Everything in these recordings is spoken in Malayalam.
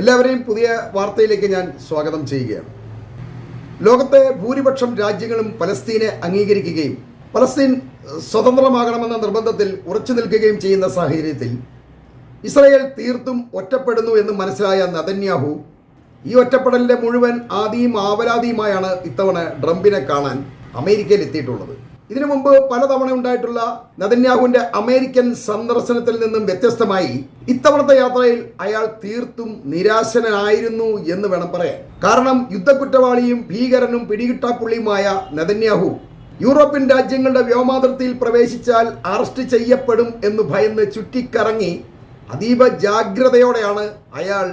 എല്ലാവരെയും പുതിയ വാർത്തയിലേക്ക് ഞാൻ സ്വാഗതം ചെയ്യുകയാണ്. ലോകത്തെ ഭൂരിപക്ഷം രാജ്യങ്ങളും പലസ്തീനെ അംഗീകരിക്കുകയും പലസ്തീൻ സ്വതന്ത്രമാകണമെന്ന നിർബന്ധത്തിൽ ഉറച്ചു നിൽക്കുകയും ചെയ്യുന്ന സാഹചര്യത്തിൽ ഇസ്രയേൽ തീർത്തും ഒറ്റപ്പെടുന്നു എന്ന് മനസ്സിലായ നതന്യാഹു ഈ ഒറ്റപ്പെടലിന്റെ മുഴുവൻ ആദിയും ആവലാതിയുമായാണ് ഇത്തവണ ട്രംപിനെ കാണാൻ അമേരിക്കയിൽ എത്തിയിട്ടുള്ളത്. ഇതിനു മുമ്പ് പലതവണ ഉണ്ടായിട്ടുള്ള നദന്യാഹുവിന്റെ അമേരിക്കൻ സന്ദർശനത്തിൽ നിന്നും വ്യത്യസ്തമായി ഇത്തവണത്തെ യാത്രയിൽ അയാൾ തീർത്തും നിരാശനായിരുന്നു എന്ന് വേണം പറയാൻ. കാരണം യുദ്ധക്കുറ്റവാളിയും ഭീകരനും പിടികിട്ടാപ്പുള്ളിയുമായ നദന്യാഹു യൂറോപ്യൻ രാജ്യങ്ങളുടെ വ്യോമാതിർത്തിയിൽ പ്രവേശിച്ചാൽ അറസ്റ്റ് ചെയ്യപ്പെടും എന്ന് ഭയന്ന് ചുറ്റിക്കറങ്ങി അതീവ ജാഗ്രതയോടെയാണ് അയാൾ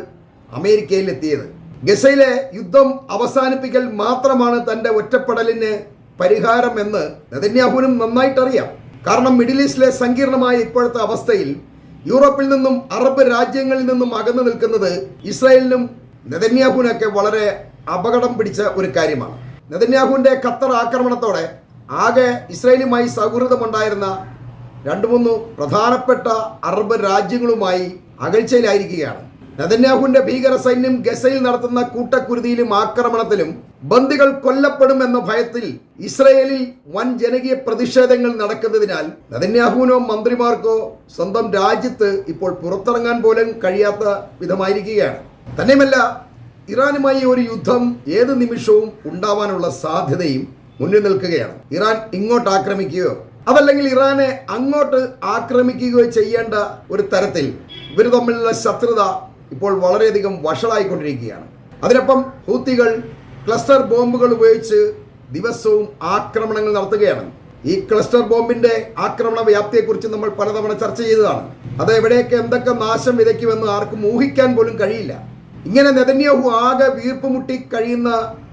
അമേരിക്കയിൽ എത്തിയത് ഗസയിലെ യുദ്ധം അവസാനിപ്പിക്കൽ മാത്രമാണ് തന്റെ ഒറ്റപ്പെടലിന് പരിഹാരം എന്ന് നെതന്യാഹുവിനും നന്നായിട്ടറിയാം. കാരണം മിഡിൽ ഈസ്റ്റിലെ സങ്കീർണമായ ഇപ്പോഴത്തെ അവസ്ഥയിൽ യൂറോപ്പിൽ നിന്നും അറബ് രാജ്യങ്ങളിൽ നിന്നും അകന്നു നിൽക്കുന്നത് ഇസ്രായേലിനും നെതന്യാഹുവിനൊക്കെ വളരെ അപകടം പിടിച്ച ഒരു കാര്യമാണ്. നെതന്യാഹുവിന്റെ ഖത്തർ ആക്രമണത്തോടെ ആകെ ഇസ്രായേലുമായി സൗഹൃദമുണ്ടായിരുന്ന രണ്ട് മൂന്ന് പ്രധാനപ്പെട്ട അറബ് രാജ്യങ്ങളുമായി അകൽച്ചയിലായിരിക്കുകയാണ്. നെതന്യാഹുവിന്റെ ഭീകര സൈന്യം ഗസയിൽ നടത്തുന്ന കൂട്ടക്കുരുതിയിലും ആക്രമണത്തിലും ബന്ദികൾ കൊല്ലപ്പെടുമെന്ന ഭയത്തിൽ ഇസ്രയേലിൽ വൻ ജനകീയ പ്രതിഷേധങ്ങൾ നടക്കുന്നതിനാൽ നെതന്യാഹുവിനോ മന്ത്രിമാർക്കോ സ്വന്തം രാജ്യത്ത് ഇപ്പോൾ പുറത്തിറങ്ങാൻ പോലും കഴിയാത്ത വിധമായിരിക്കുകയാണ്. തന്നെയുമല്ല ഇറാനുമായി ഒരു യുദ്ധം ഏത് നിമിഷവും ഉണ്ടാവാനുള്ള സാധ്യതയും മുന്നിൽ നിൽക്കുകയാണ്. ഇറാൻ ഇങ്ങോട്ട് ആക്രമിക്കുകയോ അതല്ലെങ്കിൽ ഇറാനെ അങ്ങോട്ട് ആക്രമിക്കുകയോ ചെയ്യേണ്ട ഒരു തരത്തിൽ ഇവർ തമ്മിലുള്ള ശത്രുത ഇപ്പോൾ വളരെയധികം വഷളായിക്കൊണ്ടിരിക്കുകയാണ്. അതിനൊപ്പം ഹൂത്തികൾ ക്ലസ്റ്റർ ബോംബുകൾ ഉപയോഗിച്ച് ദിവസവും ആക്രമണങ്ങൾ നടത്തുകയാണ്. ഈ ക്ലസ്റ്റർ ബോംബിന്റെ ആക്രമണ വ്യാപ്തിയെക്കുറിച്ച് നമ്മൾ പലതവണ ചർച്ച ചെയ്തതാണ്. അത് എവിടെയൊക്കെ എന്തൊക്കെ നാശം വിതയ്ക്കുമെന്ന് ആർക്കും ഊഹിക്കാൻ പോലും കഴിയില്ല. ഇങ്ങനെ നെതന്യാഹു ആകെ വീർപ്പുമുട്ടി കഴിയുന്ന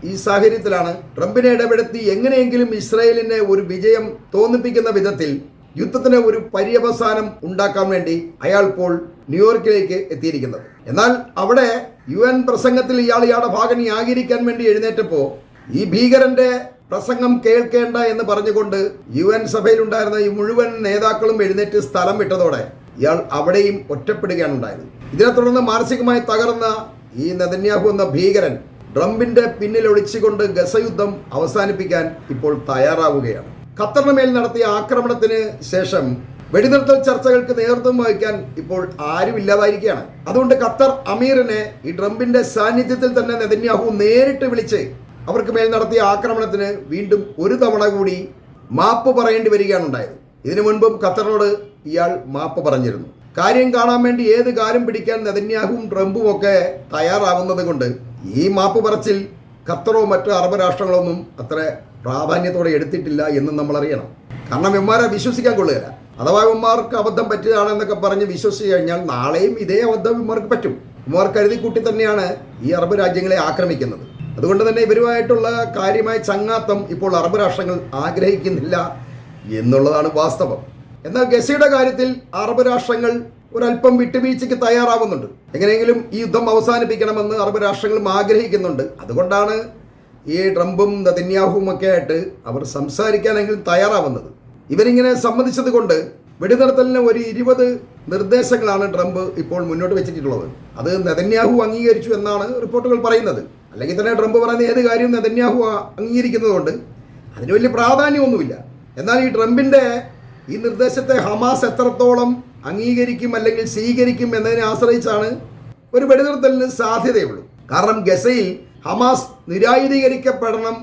ഈ സാഹചര്യത്തിലാണ് ട്രംപിനെ ഇടപെടുത്തി എങ്ങനെയെങ്കിലും ഇസ്രായേലിനെ ഒരു വിജയം തോന്നിപ്പിക്കുന്ന വിധത്തിൽ യുദ്ധത്തിന് ഒരു പര്യവസാനം ഉണ്ടാക്കാൻ വേണ്ടി അയാൾ ഇപ്പോൾ ന്യൂയോർക്കിലേക്ക് എത്തിയിരിക്കുന്നത്. എന്നാൽ അവിടെ യു എൻ പ്രസംഗത്തിൽ ഇയാൾ ഇയാളുടെ ഭാഗം ന്യായീകരിക്കാൻ വേണ്ടി എഴുന്നേറ്റപ്പോൾ ഈ ഭീകരന്റെ പ്രസംഗം കേൾക്കേണ്ട എന്ന് പറഞ്ഞുകൊണ്ട് യു എൻ സഭയിലുണ്ടായിരുന്ന ഈ മുഴുവൻ നേതാക്കളും എഴുന്നേറ്റ് സ്ഥലം വിട്ടതോടെ ഇയാൾ അവിടെയും ഒറ്റപ്പെടുകയാണ് ഉണ്ടായത്. ഇതിനെ തുടർന്ന് മാനസികമായി തകർന്ന ഈ നെതന്യാഹു എന്ന ഭീകരൻ ട്രംപിന്റെ പിന്നിൽ ഒളിച്ചുകൊണ്ട് ഗസയുദ്ധം അവസാനിപ്പിക്കാൻ ഇപ്പോൾ തയ്യാറാവുകയാണ്. ഖത്തറിന് മേൽ നടത്തിയ ആക്രമണത്തിന് ശേഷം വെടിനിർത്തൽ ചർച്ചകൾക്ക് നേതൃത്വം വഹിക്കാൻ ഇപ്പോൾ ആരുമില്ലാതായിരിക്കുകയാണ്. അതുകൊണ്ട് ഖത്തർ അമീറിനെ ഈ ട്രംപിന്റെ സാന്നിധ്യത്തിൽ തന്നെ നെതന്യാഹു നേരിട്ട് വിളിച്ച് അവർക്ക് മേൽ നടത്തിയ ആക്രമണത്തിന് വീണ്ടും ഒരു തവണ കൂടി മാപ്പ് പറയേണ്ടി വരികയാണ് ഉണ്ടായത്. ഇതിനു മുൻപും ഖത്തറിനോട് ഇയാൾ മാപ്പ് പറഞ്ഞിരുന്നു. കാര്യം കാണാൻ വേണ്ടി ഏത് കാര്യം പിടിക്കാൻ നെതന്യാഹുവും ട്രംപും ഒക്കെ തയ്യാറാകുന്നത് കൊണ്ട് ഈ മാപ്പ് പറച്ചിൽ ഖത്തറോ മറ്റു അറബ് രാഷ്ട്രങ്ങളൊന്നും അത്ര പ്രാധാന്യത്തോടെ എടുത്തിട്ടില്ല എന്ന് നമ്മൾ അറിയണം കാരണം ഇവന്മാരെ വിശ്വസിക്കാൻ കൊള്ളുകയില്ല. അഥവാ ഇവന്മാർക്ക് അബദ്ധം പറ്റുകയാണെന്നൊക്കെ പറഞ്ഞ് വിശ്വസിച്ച് കഴിഞ്ഞാൽ നാളെയും ഇതേ അബദ്ധം ഇവന്മാർക്ക് പറ്റും. ഇവന്മാർ കരുതിക്കൂട്ടി തന്നെയാണ് ഈ അറബ് രാജ്യങ്ങളെ ആക്രമിക്കുന്നത്. അതുകൊണ്ട് തന്നെ ഇവരുമായിട്ടുള്ള കാര്യമായ ചങ്ങാത്തം ഇപ്പോൾ അറബ് രാഷ്ട്രങ്ങൾ ആഗ്രഹിക്കുന്നില്ല എന്നുള്ളതാണ് വാസ്തവം. എന്നാൽ ഗസയുടെ കാര്യത്തിൽ അറബ് രാഷ്ട്രങ്ങൾ ഒരല്പം വിട്ടുവീഴ്ചയ്ക്ക് തയ്യാറാവുന്നുണ്ട്. എങ്ങനെയെങ്കിലും ഈ യുദ്ധം അവസാനിപ്പിക്കണമെന്ന് അറബ് രാഷ്ട്രങ്ങളും ആഗ്രഹിക്കുന്നുണ്ട്. അതുകൊണ്ടാണ് ഈ ട്രംപും നതന്യാഹുവും ഒക്കെ ആയിട്ട് അവർ സംസാരിക്കാനെങ്കിലും തയ്യാറാവുന്നത്. ഇവരിങ്ങനെ സമ്മതിച്ചത് കൊണ്ട് വെടിനിർത്തലിന് ഒരു ഇരുപത് നിർദ്ദേശങ്ങളാണ് ട്രംപ് ഇപ്പോൾ മുന്നോട്ട് വെച്ചിട്ടുള്ളത്. അത് നെതന്യാഹു അംഗീകരിച്ചു എന്നാണ് റിപ്പോർട്ടുകൾ പറയുന്നത്. അല്ലെങ്കിൽ തന്നെ ട്രംപ് പറയുന്ന ഏത് കാര്യവും നെതന്യാഹു അംഗീകരിക്കുന്നതുകൊണ്ട് അതിന് വലിയ പ്രാധാന്യമൊന്നുമില്ല. എന്നാൽ ഈ ട്രംപിന്റെ ഈ നിർദ്ദേശത്തെ ഹമാസ് എത്രത്തോളം അംഗീകരിക്കും അല്ലെങ്കിൽ സ്വീകരിക്കും എന്നതിനെ ആശ്രയിച്ചാണ് ഒരു വെടിനിർത്തലിന് സാധ്യതയുള്ളൂ. കാരണം ഗസയിൽ ഹമാസ് നിരായുധീകരിക്കപ്പെടണം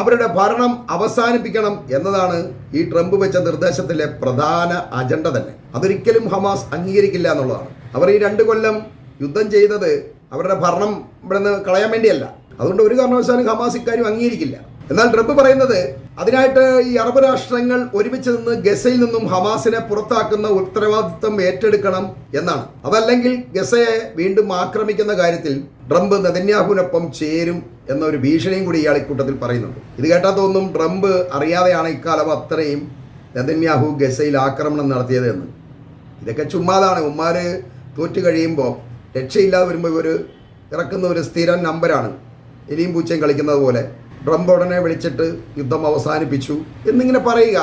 അവരുടെ ഭരണം അവസാനിപ്പിക്കണം എന്നതാണ് ഈ ട്രംപ് വെച്ച നിർദ്ദേശത്തിലെ പ്രധാന അജണ്ട തന്നെ. അതൊരിക്കലും ഹമാസ് അംഗീകരിക്കില്ല എന്നുള്ളതാണ്. അവർ ഈ രണ്ട് കൊല്ലം യുദ്ധം ചെയ്തത് അവരുടെ ഭരണം ഇവിടെ നിന്ന് കളയാൻ വേണ്ടിയല്ല. അതുകൊണ്ട് ഒരു കാരണവശാലും ഹമാസ് ഇക്കാര്യം അംഗീകരിക്കില്ല. എന്നാൽ ട്രംപ് പറയുന്നത് അതിനായിട്ട് ഈ അറബ് രാഷ്ട്രങ്ങൾ ഒരുമിച്ച് നിന്ന് ഗസയിൽ നിന്നും ഹമാസിനെ പുറത്താക്കുന്ന ഉത്തരവാദിത്വം ഏറ്റെടുക്കണം എന്നാണ്. അതല്ലെങ്കിൽ ഗസയെ വീണ്ടും ആക്രമിക്കുന്ന കാര്യത്തിൽ ട്രംപ് നെതന്യാഹുവിനൊപ്പം ചേരും എന്നൊരു ഭീഷണിയും കൂടി ഇയാൾ ഇക്കൂട്ടത്തിൽ പറയുന്നുണ്ട്. ഇത് കേട്ടാൽ തോന്നും ട്രംപ് അറിയാതെയാണ് ഇക്കാലം അത്രയും നെതന്യാഹു ഗസയിൽ ആക്രമണം നടത്തിയത് എന്ന്. ഇതൊക്കെ ചുമ്മാതാണ്. ഉമ്മാര് തോറ്റു കഴിയുമ്പോൾ രക്ഷയില്ലാതെ വരുമ്പോൾ ഇവർ ഇറക്കുന്ന ഒരു സ്ഥിരം നമ്പരാണ്. എലിയും പൂച്ചയും കളിക്കുന്നത് പോലെ. ട്രംപ് ഉടനെ വിളിച്ചിട്ട് യുദ്ധം അവസാനിപ്പിച്ചു എന്നിങ്ങനെ പറയുക.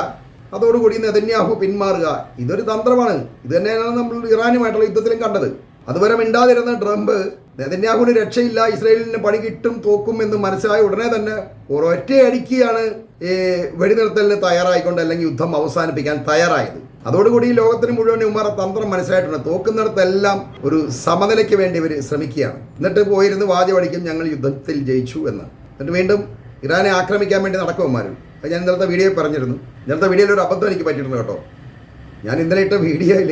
അതോടുകൂടി നെതന്യാഹു പിന്മാറുക. ഇതൊരു തന്ത്രമാണ്. ഇത് തന്നെയാണ് നമ്മൾ ഇറാനുമായിട്ടുള്ള യുദ്ധത്തിലും കണ്ടത്. അതുവരെ മിണ്ടാതിരുന്ന ട്രംപ് നെതന്യാഹുവിന് രക്ഷയില്ല ഇസ്രയേലിന് പണി കിട്ടും തോക്കും എന്ന് മനസ്സിലായ ഉടനെ തന്നെ ഒരൊറ്റ അടിക്കുകയാണ് ഈ വെടിനിർത്തലിന് തയ്യാറായിക്കൊണ്ട് അല്ലെങ്കിൽ യുദ്ധം അവസാനിപ്പിക്കാൻ തയ്യാറായത്. അതോടുകൂടി ഈ ലോകത്തിന് മുഴുവൻ ഉമാറ തന്ത്രം മനസ്സിലായിട്ടുണ്ട്. തോക്കുന്നിടത്തെല്ലാം ഒരു സമനിലയ്ക്ക് വേണ്ടി ഇവർ ശ്രമിക്കുകയാണ്. എന്നിട്ട് പോയിരുന്ന് വാചവടിക്കും ഞങ്ങൾ യുദ്ധത്തിൽ ജയിച്ചു എന്ന്. എന്നിട്ട് വീണ്ടും ഇറാനെ ആക്രമിക്കാൻ വേണ്ടി നടക്കുമാരും അത് ഞാൻ ഇന്നലത്തെ വീഡിയോയിൽ പറഞ്ഞിരുന്നു. ഇന്നലത്തെ വീഡിയോയിൽ ഒരു അബദ്ധം എനിക്ക് പറ്റിയിട്ടുണ്ട് കേട്ടോ. ഞാൻ ഇന്നലെ ഇട്ട വീഡിയോയിൽ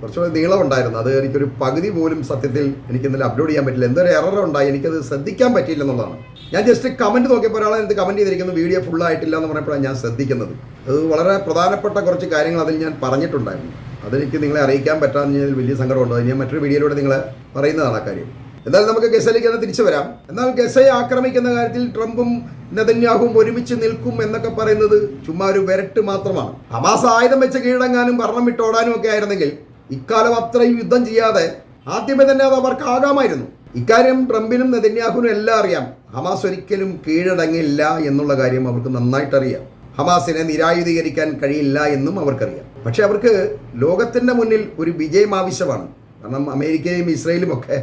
കുറച്ചുകൂടി നീളമുണ്ടായിരുന്നു. അത് എനിക്കൊരു പകുതി പോലും സത്യത്തിൽ എനിക്ക് ഇന്നലെ അപ്ലോഡ് ചെയ്യാൻ പറ്റില്ല. എന്തൊരു എറർ ഉണ്ടായി? എനിക്കത് ശ്രദ്ധിക്കാൻ പറ്റിയില്ല എന്നുള്ളതാണ്. ഞാൻ ജസ്റ്റ് കമന്റ് നോക്കിയപ്പോൾ ഒരാളെ എനിക്ക് കമന്റ് ചെയ്തിരിക്കുന്നു വീഡിയോ ഫുൾ ആയിട്ടില്ല എന്ന് പറഞ്ഞപ്പോഴാണ് ഞാൻ ശ്രദ്ധിക്കുന്നത്. അത് വളരെ പ്രധാനപ്പെട്ട കുറച്ച് കാര്യങ്ങൾ അതിൽ ഞാൻ പറഞ്ഞിട്ടുണ്ടായിരുന്നു. അതെനിക്ക് നിങ്ങളെ അറിയിക്കാൻ പറ്റാമെന്ന് വലിയ സങ്കടമുണ്ട്. അത് ഞാൻ മറ്റൊരു വീഡിയോയിലൂടെ നിങ്ങൾ പറയുന്നതാണ് ആ കാര്യം. എന്നാലും നമുക്ക് ഗസയിലേക്ക് തന്നെ തിരിച്ചു വരാം. എന്നാൽ ഗസയെ ആക്രമിക്കുന്ന കാര്യത്തിൽ ട്രംപും നെതന്യാഹും ഒരുമിച്ച് നിൽക്കും എന്നൊക്കെ പറയുന്നത് ചുമ്മാ ഒരു വിരട്ട് മാത്രമാണ്. ഹമാസ് ആയുധം വെച്ച് കീഴടങ്ങാനും ഭരണം വിട്ടോടാനും ഒക്കെ ആയിരുന്നെങ്കിൽ ഇക്കാലം അത്രയും യുദ്ധം ചെയ്യാതെ ആദ്യമേ തന്നെ അത് അവർക്ക് ആകാമായിരുന്നു. ഇക്കാര്യം ട്രംപിനും നെതന്യാഹുവിനും എല്ലാം അറിയാം. ഹമാസ് ഒരിക്കലും കീഴടങ്ങില്ല എന്നുള്ള കാര്യം അവർക്ക് നന്നായിട്ട് അറിയാം ഹമാസിനെ നിരായുധീകരിക്കാൻ കഴിയില്ല എന്നും അവർക്കറിയാം. പക്ഷെ അവർക്ക് ലോകത്തിന്റെ മുന്നിൽ ഒരു വിജയം ആവശ്യമാണ്. കാരണം അമേരിക്കയും ഇസ്രയേലും ഒക്കെ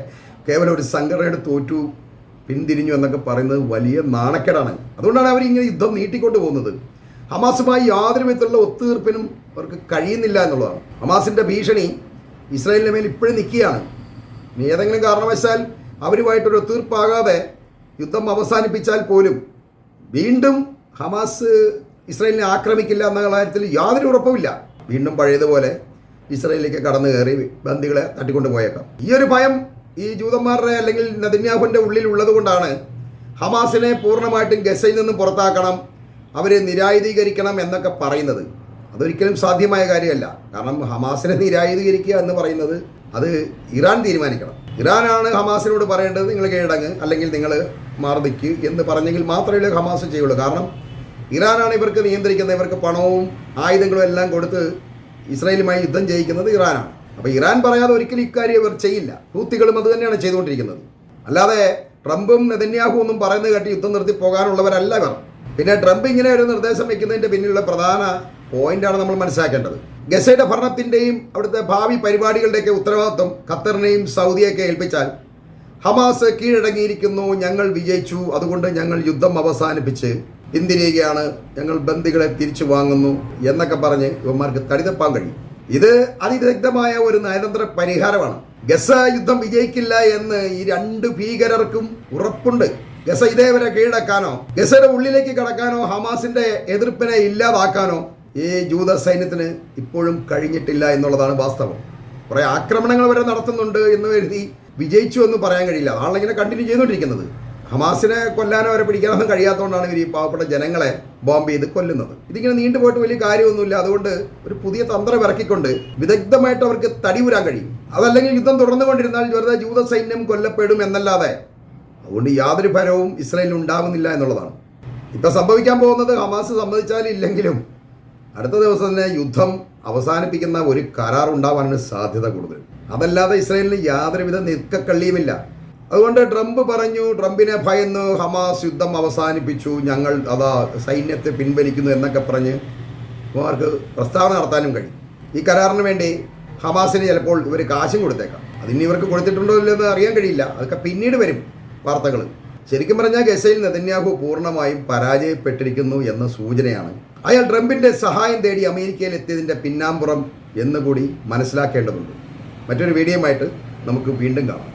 കേവലം ഒരു സംഘടനയുടെ തോറ്റു പിന്തിരിഞ്ഞു എന്നൊക്കെ പറയുന്നത് വലിയ നാണക്കേടാണ്. അതുകൊണ്ടാണ് അവർ ഇങ്ങനെ യുദ്ധം നീട്ടിക്കൊണ്ടു പോകുന്നത്. ഹമാസുമായി യാതൊരു വിധത്തിലുള്ള ഒത്തുതീർപ്പിനും അവർക്ക് കഴിയുന്നില്ല എന്നുള്ളതാണ്. ഹമാസിന്റെ ഭീഷണി ഇസ്രായേലിന് മേൽ ഇപ്പോഴും നിൽക്കുകയാണ്. ഏതെങ്കിലും കാരണവശാൽ അവരുമായിട്ടൊരു ഒത്തുതീർപ്പാകാതെ യുദ്ധം അവസാനിപ്പിച്ചാൽ പോലും വീണ്ടും ഹമാസ് ഇസ്രായേലിനെ ആക്രമിക്കില്ല എന്ന കാര്യത്തിൽ യാതൊരു ഉറപ്പുമില്ല. വീണ്ടും പഴയതുപോലെ ഇസ്രായേലിലേക്ക് കടന്നു കയറി ബന്ദികളെ തട്ടിക്കൊണ്ടു പോയേക്കാം ഈ ഒരു ഭയം ഈ ജൂതന്മാരുടെ അല്ലെങ്കിൽ നദിന്യാഹുവിന്റെ ഉള്ളിൽ ഉള്ളതുകൊണ്ടാണ് ഹമാസിനെ പൂർണമായിട്ടും ഗസയിൽ നിന്നും പുറത്താക്കണം അവരെ നിരായുധീകരിക്കണം എന്നൊക്കെ പറയുന്നത്. അതൊരിക്കലും സാധ്യമായ കാര്യമല്ല. കാരണം ഹമാസിനെ നിരായുധീകരിക്കുക എന്ന് പറയുന്നത് അത് ഇറാൻ തീരുമാനിക്കണം. ഇറാനാണ് ഹമാസിനോട് പറയേണ്ടത് നിങ്ങൾ കീഴടങ്ങ് അല്ലെങ്കിൽ നിങ്ങൾ മാർദിക്ക് എന്ന് പറഞ്ഞെങ്കിൽ മാത്രമേ ഹമാസ് ചെയ്യുള്ളൂ. കാരണം ഇറാനാണ് ഇവർക്ക് നിയന്ത്രിക്കുന്നത്. ഇവർക്ക് പണവും ആയുധങ്ങളും എല്ലാം കൊടുത്ത് ഇസ്രായേലുമായി യുദ്ധം ചെയ്യിക്കുന്നത് ഇറാനാണ്. അപ്പോൾ ഇറാൻ പറയാതെ ഒരിക്കലും ഇക്കാര്യം ഇവർ ചെയ്യില്ല. ഹൂത്തികളും അത് തന്നെയാണ് ചെയ്തുകൊണ്ടിരിക്കുന്നത്. അല്ലാതെ ട്രംപും നെതന്യാഹു ഒന്നും പറയുന്നത് കേട്ട് യുദ്ധം നിർത്തി പോകാനുള്ളവരല്ല ഇവർ. പിന്നെ ട്രംപ് ഇങ്ങനെ ഒരു നിർദ്ദേശം വെക്കുന്നതിന്റെ പിന്നിലുള്ള പ്രധാന പോയിന്റാണ് നമ്മൾ മനസ്സിലാക്കേണ്ടത്. ഗസയുടെ ഭരണത്തിന്റെയും അവിടുത്തെ ഭാവി പരിപാടികളുടെയൊക്കെ ഉത്തരവാദിത്വം ഖത്തറിനെയും സൗദിയൊക്കെ ഏൽപ്പിച്ചാൽ ഹമാസ് കീഴടങ്ങിയിരിക്കുന്നു ഞങ്ങൾ വിജയിച്ചു അതുകൊണ്ട് ഞങ്ങൾ യുദ്ധം അവസാനിപ്പിച്ച് പിന്തിരിയുകയാണ് ഞങ്ങൾ ബന്ദികളെ തിരിച്ചു വാങ്ങുന്നു എന്നൊക്കെ പറഞ്ഞ് ഇവന്മാർക്ക് തടിതപ്പാൻ കഴിയും. ഇത് അതിവിദഗ്ധമായ ഒരു നയതന്ത്ര പരിഹാരമാണ്. ഗസ യുദ്ധം വിജയിക്കില്ല എന്ന് ഈ രണ്ട് ഭീകരർക്കും ഉറപ്പുണ്ട്. ഗസ കീഴടക്കാനോ ഗസയുടെ ഉള്ളിലേക്ക് കടക്കാനോ ഹമാസിന്റെ എതിർപ്പിനെ ഇല്ലാതാക്കാനോ ഈ ജൂത സൈന്യത്തിന് ഇപ്പോഴും കഴിഞ്ഞിട്ടില്ല എന്നുള്ളതാണ് വാസ്തവം. കുറെ ആക്രമണങ്ങൾ വരെ നടത്തുന്നുണ്ട് എന്ന് കരുതി വിജയിച്ചു എന്ന് പറയാൻ കഴിയില്ല. അതാണല്ലോ ഇങ്ങനെ കണ്ടിന്യൂ ചെയ്തുകൊണ്ടിരിക്കുന്നത്. ഹമാസിനെ കൊല്ലാനോ അവരെ പിടിക്കാനൊന്നും കഴിയാത്തതുകൊണ്ടാണ് ഇവർ ഈ പാവപ്പെട്ട ജനങ്ങളെ ബോംബ് ചെയ്ത് കൊല്ലുന്നത്. ഇതിങ്ങനെ നീണ്ടുപോയിട്ട് വലിയ കാര്യമൊന്നുമില്ല. അതുകൊണ്ട് ഒരു പുതിയ തന്ത്രം ഇറക്കിക്കൊണ്ട് വിദഗ്ധമായിട്ട് അവർക്ക് തടിപുരാൻ കഴിയും. അതല്ലെങ്കിൽ യുദ്ധം തുടർന്നുകൊണ്ടിരുന്നാൽ ജൂത സൈന്യം കൊല്ലപ്പെടും എന്നല്ലാതെ അതുകൊണ്ട് യാതൊരു ഫലവും ഇസ്രായേലിന് ഉണ്ടാകുന്നില്ല എന്നുള്ളതാണ്. ഇപ്പം സംഭവിക്കാൻ പോകുന്നത് ഹമാസ് സമ്മതിച്ചാലും ഇല്ലെങ്കിലും അടുത്ത ദിവസം തന്നെ യുദ്ധം അവസാനിപ്പിക്കുന്ന ഒരു കരാർ ഉണ്ടാവാനാണ് സാധ്യത കൂടുതൽ. അതല്ലാതെ ഇസ്രായേലിന് യാതൊരുവിധ നിൽക്കക്കള്ളിയുമില്ല അതുകൊണ്ട് ട്രംപ് പറഞ്ഞു ട്രംപിനെ ഭയന്ന് ഹമാസ് യുദ്ധം അവസാനിപ്പിച്ചു ഞങ്ങൾ അതാ സൈന്യത്തെ പിൻവലിക്കുന്നു എന്നൊക്കെ പറഞ്ഞ് അവർക്ക് പ്രസ്താവന നടത്താനും കഴിയും. ഈ കരാറിന് വേണ്ടി ഹമാസിന് ചിലപ്പോൾ ഇവർ കാശും കൊടുത്തേക്കാം. അതിന് ഇവർക്ക് കൊടുത്തിട്ടുണ്ടോ ഇല്ലെന്ന് അറിയാൻ കഴിയില്ല. അതൊക്കെ പിന്നീട് വരും. വാർത്തകൾ. ശരിക്കും പറഞ്ഞാൽ ഗസയിൽ നെതന്യാഹു പൂർണമായും പരാജയപ്പെട്ടിരിക്കുന്നു എന്ന സൂചനയാണ്. അയാൾ ട്രംപിന്റെ സഹായം തേടി അമേരിക്കയിൽ എത്തിയതിന്റെ പിന്നാമ്പുറം എന്നുകൂടി മനസ്സിലാക്കേണ്ടതുണ്ട്. മറ്റൊരു വീഡിയോയുമായിട്ട് നമുക്ക് വീണ്ടും കാണാം.